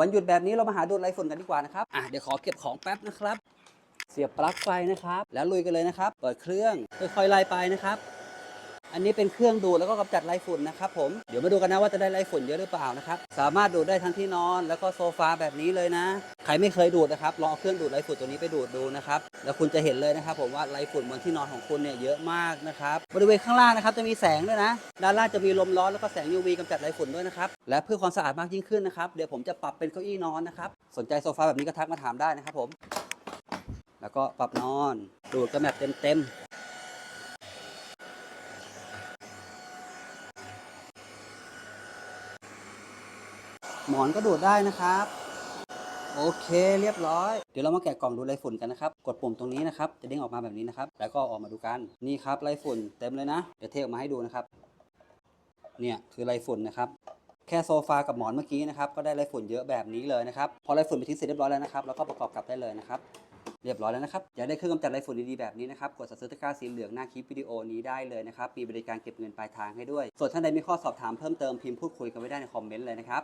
วันหยุดแบบนี้เรามาหาดูดไรฝุ่นกันดีกว่านะครับอะเดี๋ยวขอเก็บของแป๊บนะครับ เสียบปลั๊กไฟนะครับ แล้วลุยกันเลยนะครับ เปิดเครื่องค่อยๆไล่ไปนะครับ อันนี้เป็นเครื่องดูดแล้วก็กำจัดไรฝุ่นนะครับผม เดี๋ยวมาดูกันนะว่าจะได้ไรฝุ่นเยอะหรือเปล่านะครับ สามารถดูดได้ทั้งที่นอน แล้วก็โซฟาแบบนี้เลยนะ ใครไม่เคยดูดนะครับ ลองเอาเครื่องดูดไรฝุ่นตัวนี้ไปดูดดูนะครับ แล้วคุณจะเห็นเลยนะครับ ผมว่าไรฝุ่นบนที่นอนของคุณเนี่ยเยอะมากนะครับ บริเวณข้างล่างนะครับจะมีแสงด้วยนะ ด้านล่างจะมีลมร้อนแล้วก็แสง UV กำจัดไรฝุ่นด้วยนะครับ และเพื่อความสะอาดมากยิ่งขึ้นนะครับ เดี๋ยวผมจะปรับเป็นเก้าอี้นอนนะครับ สนใจโซฟาแบบนี้ก็ทักมาถามได้นะครับผม แล้วก็ปรับนอน ดูดกันแบบเต็มๆ หมอนก็ดูดได้นะครับ โอเคเรียบร้อย เดี๋ยวเรามาแกะกล่องดูไรฝุ่นกันนะครับ กดปุ่มตรงนี้นะครับ จะเด้งออกมาแบบนี้นะครับ แล้วก็ออกมาดูกัน นี่ครับไรฝุ่นเต็มเลยนะ เดี๋ยวเทออกมาให้ดูนะครับ เนี่ยคือไรฝุ่นนะครับแค่โซฟากับหมอนเมื่อกี้นะครับก็ได้ไรฝุ่นเยอะแบบนี้เลยนะครับพอไรฝุ่นไปทิ้งเสร็จเรียบร้อยแล้วนะครับแล้วก็ประกอบกลับได้เลยนะครับเรียบร้อยแล้วนะครับอยากได้เครื่องกำจัดไรฝุ่นดีๆแบบนี้นะครับกดสั่งซื้อตะกร้าสีเหลืองหน้าคลิปวิดีโอนี้ได้เลยนะครับมีบริการเก็บเงินปลายทางให้ด้วย ส่วนท่านใดมีข้อสอบถามเพิ่มเติมพิมพ์พูดคุยกันไว้ได้ในคอมเมนต์เลยนะครับ